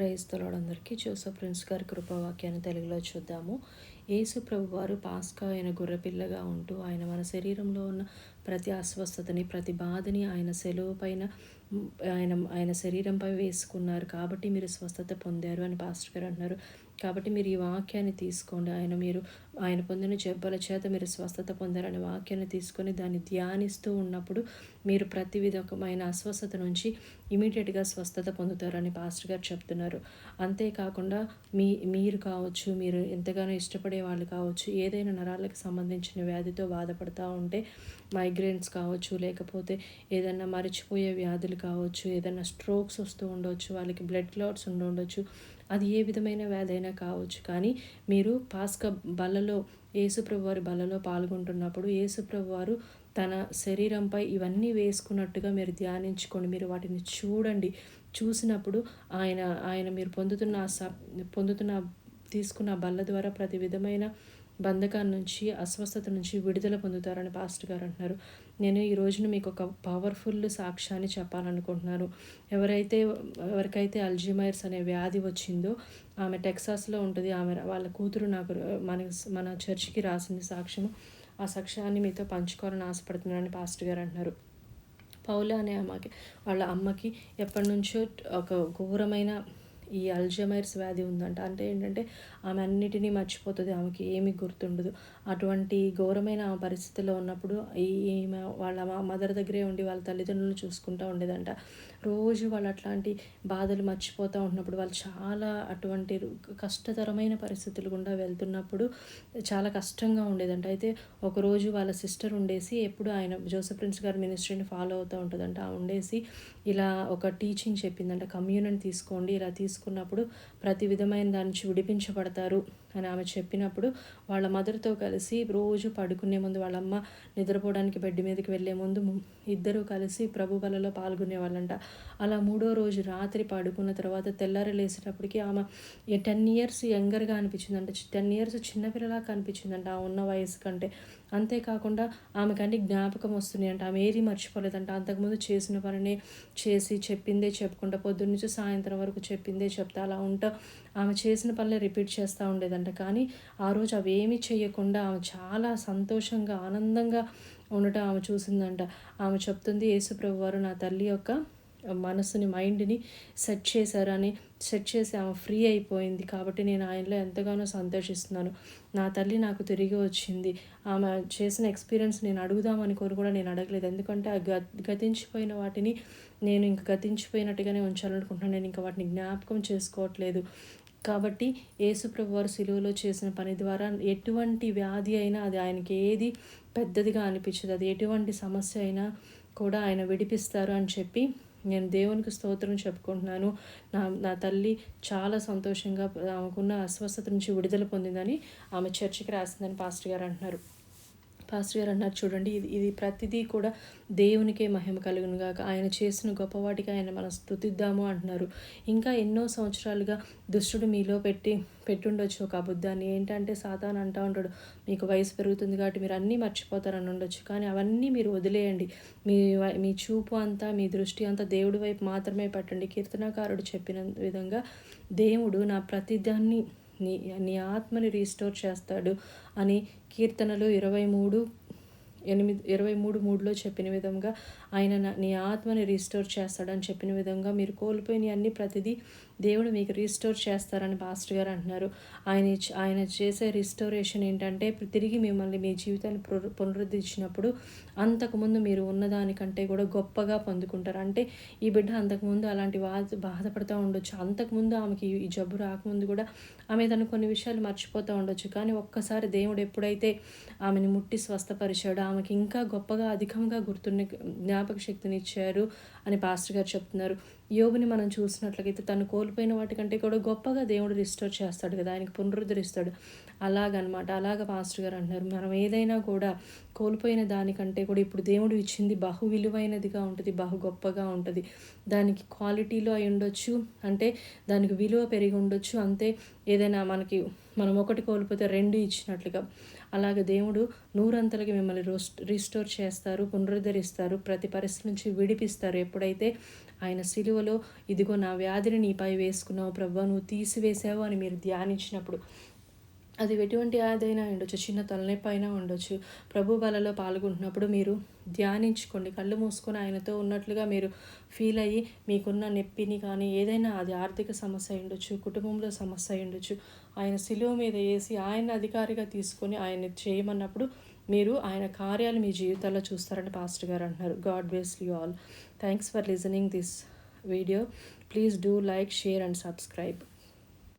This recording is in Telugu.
క్రైస్తవులు అందరికీ జోసఫ్ ప్రిన్స్ గారి కృపావాక్యాన్ని తెలుగులో చూద్దాము. యేసు ప్రభు వారు పాస్కా ఆయన గొర్రెపిల్లగా ఉంటూ ఆయన మన శరీరంలో ఉన్న ప్రతి అస్వస్థతని ప్రతి బాధని ఆయన సెలవు పైన ఆయన ఆయన శరీరంపై వేసుకున్నారు. కాబట్టి మీరు స్వస్థత పొందారు అని పాస్టర్ గారు అంటున్నారు. కాబట్టి మీరు ఈ వాక్యాన్ని తీసుకోండి. ఆయన మీరు ఆయన పొందిన జబ్బల చేత మీరు స్వస్థత పొందారనే వాక్యాన్ని తీసుకొని దాన్ని ధ్యానిస్తూ ఉన్నప్పుడు మీరు ప్రతి విధమైన అస్వస్థత నుంచి ఇమీడియట్గా స్వస్థత పొందుతారని పాస్టర్ గారు చెప్తున్నారు. అంతేకాకుండా మీ మీరు కావచ్చు మీరు ఎంతగానో ఇష్టపడే వాళ్ళు కావచ్చు ఏదైనా నరాలకు సంబంధించిన వ్యాధితో బాధపడుతూ ఉంటే మైగ్రేన్స్ కావచ్చు లేకపోతే ఏదైనా మరిచిపోయే వ్యాధులు కావచ్చు ఏదైనా స్ట్రోక్స్ వస్తూ ఉండవచ్చు వాళ్ళకి బ్లడ్ క్లాట్స్ ఉండి ఉండొచ్చు అది ఏ విధమైన వ్యాధి అయినా కావచ్చు. కానీ మీరు పాస్క బలలో యేసుప్రభు వారి బలలో పాల్గొంటున్నప్పుడు యేసుప్రభు వారు తన శరీరంపై ఇవన్నీ వేసుకున్నట్టుగా మీరు ధ్యానించుకోండి. మీరు వాటిని చూడండి. చూసినప్పుడు ఆయన ఆయన మీరు పొందుతున్న పొందుతున్న తీసుకున్న బల్ల ద్వారా ప్రతి విధమైన బంధకాల నుంచి అస్వస్థత నుంచి విడుదల పొందుతారని పాస్టర్ గారు అంటున్నారు. నేను ఈ రోజున మీకు ఒక పవర్ఫుల్ సాక్ష్యాన్ని చెప్పాలనుకుంటున్నాను. ఎవరైతే ఎవరికైతే అల్జీమైర్స్ అనే వ్యాధి వచ్చిందో ఆమె టెక్సాస్లో ఉంటుంది. ఆమె వాళ్ళ కూతురు నాకు మన మన చర్చికి రాసింది సాక్ష్యము. ఆ సాక్ష్యాన్ని మీతో పంచుకోవాలని ఆశపడుతున్నారని పాస్టర్ గారు అంటున్నారు. పౌల అనే అమ్మకి వాళ్ళ అమ్మకి ఎప్పటి నుంచో ఒక ఘోరమైన ఈ అల్జమైర్స్ వ్యాధి ఉందంట. అంటే ఏంటంటే ఆమె అన్నిటినీ మర్చిపోతుంది ఆమెకి ఏమి గుర్తుండదు. అటువంటి ఘోరమైన పరిస్థితిలో ఉన్నప్పుడు ఈమె వాళ్ళ మదర్ దగ్గరే ఉండి వాళ్ళ తల్లిదండ్రులను చూసుకుంటూ ఉండేదంట. రోజు వాళ్ళు అట్లాంటి బాధలు మర్చిపోతూ ఉన్నప్పుడు వాళ్ళు చాలా అటువంటి కష్టతరమైన పరిస్థితులు గుండా వెళ్తున్నప్పుడు చాలా కష్టంగా ఉండేదంట. అయితే ఒకరోజు వాళ్ళ సిస్టర్ ఉండేసి ఎప్పుడు ఆయన జోసఫ్ ప్రిన్స్ గారి మినిస్ట్రీని ఫాలో అవుతూ ఉంటుందంట. ఉండేసి ఇలా ఒక టీచింగ్ చెప్పిందంట. కమ్యూనిటీ తీసుకోండి ఇలా తీసుకున్నప్పుడు ప్రతి విధమైన దాని నుంచి విడిపించబడతారు. అని ఆమె చెప్పినప్పుడు వాళ్ళ మదర్తో కలిసి రోజు పడుకునే ముందు వాళ్ళమ్మ నిద్రపోవడానికి బెడ్ మీదకి వెళ్ళే ముందు ఇద్దరూ కలిసి ప్రభు బలలో పాల్గొనే వాళ్ళంట. అలా మూడో రోజు రాత్రి పడుకున్న తర్వాత తెల్లారి లేసేటప్పటికి ఆమె టెన్ ఇయర్స్ యంగర్గా అనిపించిందంట. టెన్ ఇయర్స్ చిన్నపిల్లలా కనిపించిందంట ఆ ఉన్న వయసు కంటే. అంతేకాకుండా ఆమెకు అన్ని జ్ఞాపకం వస్తున్నాయంట. ఆమె ఏది మర్చిపోలేదంట. అంతకుముందు చేసిన పనిని చేసి చెప్పిందే చెప్పుకుంటా పొద్దున్న నుంచి సాయంత్రం వరకు చెప్పిందే చెప్తా అలా ఉంటా ఆమె చేసిన పనులే రిపీట్ చేస్తూ ఉండేదంట. కానీ ఆ రోజు అవేమీ చేయకుండా ఆమె చాలా సంతోషంగా ఆనందంగా ఉండటం ఆమె చూసిందంట. ఆమె చెప్తుంది యేసుప్రభు వారు నా తల్లి యొక్క మనసుని మైండ్ని సెట్ చేశారని సెట్ చేసి ఆమె ఫ్రీ అయిపోయింది. కాబట్టి నేను ఆయనలో ఎంతగానో సంతోషిస్తున్నాను. నా తల్లి నాకు తిరిగి వచ్చింది. ఆమె చేసిన ఎక్స్పీరియన్స్ నేను అడుగుదామని కోరు కూడా నేను అడగలేదు. ఎందుకంటే ఆ గతించిపోయిన వాటిని నేను ఇంకా గతించిపోయినట్టుగానే ఉంచాలనుకుంటున్నాను. నేను ఇంకా వాటిని జ్ఞాపకం చేసుకోవట్లేదు. కాబట్టి యేసుప్రభు వారు సిలువలో చేసిన పని ద్వారా ఎటువంటి వ్యాధి అయినా అది ఆయనకి ఏది పెద్దదిగా అనిపించదు. అది ఎటువంటి సమస్య అయినా కూడా ఆయన విడిపిస్తారు అని చెప్పి నేను దేవునికి స్తోత్రం చెప్పుకుంటున్నాను. నా నా తల్లి చాలా సంతోషంగా ఆమెకున్న అస్వస్థత నుంచి విడుదల పొందిందని ఆమె చర్చికి రాసిందని పాస్టర్ గారు అంటున్నారు. పాస్టర్ గారు అన్నారు చూడండి ఇది ఇది ప్రతిదీ కూడా దేవునికే మహిమ కలుగును గాక. ఆయన చేసిన గొప్పవాటికి ఆయన మనం స్థుతిద్దాము అంటున్నారు. ఇంకా ఎన్నో సంవత్సరాలుగా దుష్టుడు మీలో పెట్టి పెట్టుండొచ్చు ఒక అబుద్ధాన్ని. ఏంటంటే సాతాన్ అంటూ ఉంటాడు మీకు వయసు పెరుగుతుంది కాబట్టి మీరు అన్నీ మర్చిపోతారని ఉండొచ్చు. కానీ అవన్నీ మీరు వదిలేయండి. మీ మీ చూపు అంతా మీ దృష్టి అంతా దేవుడి వైపు మాత్రమే పెట్టండి. కీర్తనకారుడు చెప్పిన విధంగా దేవుడు నా ప్రతిదాన్ని నీ నీ ఆత్మని రీస్టోర్ చేస్తాడు అని కీర్తనలు ఇరవై మూడు ఎనిమిది ఇరవై మూడు మూడులో చెప్పిన విధంగా ఆయన నీ ఆత్మని రీస్టోర్ చేస్తాడని చెప్పిన విధంగా మీరు కోల్పోయిన అన్ని ప్రతిదీ దేవుడు మీకు రీస్టోర్ చేస్తారని పాస్టర్ గారు అంటున్నారు. ఆయన ఆయన చేసే రిస్టోరేషన్ ఏంటంటే తిరిగి మిమ్మల్ని మీ జీవితాన్ని పునరుద్ధరించినప్పుడు అంతకుముందు మీరు ఉన్నదానికంటే కూడా గొప్పగా పొందుకుంటారు. అంటే ఈ బిడ్డ అంతకుముందు అలాంటి బాధ బాధపడుతూ ఉండొచ్చు. అంతకుముందు ఆమెకి ఈ జబ్బు రాకముందు కూడా ఆమె తను కొన్ని విషయాలు మర్చిపోతూ ఉండొచ్చు. కానీ ఒక్కసారి దేవుడు ఎప్పుడైతే ఆమెను ముట్టి స్వస్థపరిచాడో ఆమెకి ఇంకా గొప్పగా అధికంగా గుర్తుండే జ్ఞాపక శక్తిని ఇచ్చారు అని పాస్టర్ గారు చెప్తున్నారు. యోగుని మనం చూసినట్లయితే తను కోల్పోయిన వాటికంటే కూడా గొప్పగా దేవుడు రిస్టోర్ చేస్తాడు కదా. ఆయనకు పునరుద్ధరిస్తాడు అలాగనమాట. అలాగ పాస్టర్ గారు అంటున్నారు. మనం ఏదైనా కూడా కోల్పోయిన దానికంటే కూడా ఇప్పుడు దేవుడు ఇచ్చింది బహు విలువైనదిగా ఉంటుంది బహు గొప్పగా ఉంటుంది. దానికి క్వాలిటీలో అయి ఉండొచ్చు. అంటే దానికి విలువ పెరిగి ఉండొచ్చు. అంతే ఏదైనా మనకి మనం ఒకటి కోల్పోతే రెండు ఇచ్చినట్లుగా. అలాగే దేవుడు నూరంతలకి మిమ్మల్ని రోస్ట్ రిస్టోర్ చేస్తారు పునరుద్ధరిస్తారు ప్రతి పరిస్థితి నుంచి విడిపిస్తారు. ఎప్పుడైతే ఆయన సిలువలో ఇదిగో నా వ్యాధిని నీపై వేసుకున్నావు ప్రభా నువ్వు తీసివేసావు అని మీరు ధ్యానించినప్పుడు అది ఎటువంటి అదైనా ఉండొచ్చు చిన్న తలనొప్పి అయినా ఉండొచ్చు. ప్రభు బలలో పాల్గొంటున్నప్పుడు మీరు ధ్యానించుకోండి. కళ్ళు మూసుకొని ఆయనతో ఉన్నట్లుగా మీరు ఫీల్ అయ్యి మీకున్న నొప్పిని కానీ ఏదైనా అది ఆర్థిక సమస్య ఉండొచ్చు కుటుంబంలో సమస్య ఉండొచ్చు. ఆయన సిలువ మీద వేసి ఆయన అధికారిగా తీసుకొని ఆయన చేయమన్నప్పుడు మీరు ఆయన కార్యాలు మీ జీవితాల్లో చూస్తారని పాస్టర్ గారు అంటున్నారు. God bless you all. Thanks for listening this video. Please do like share and subscribe.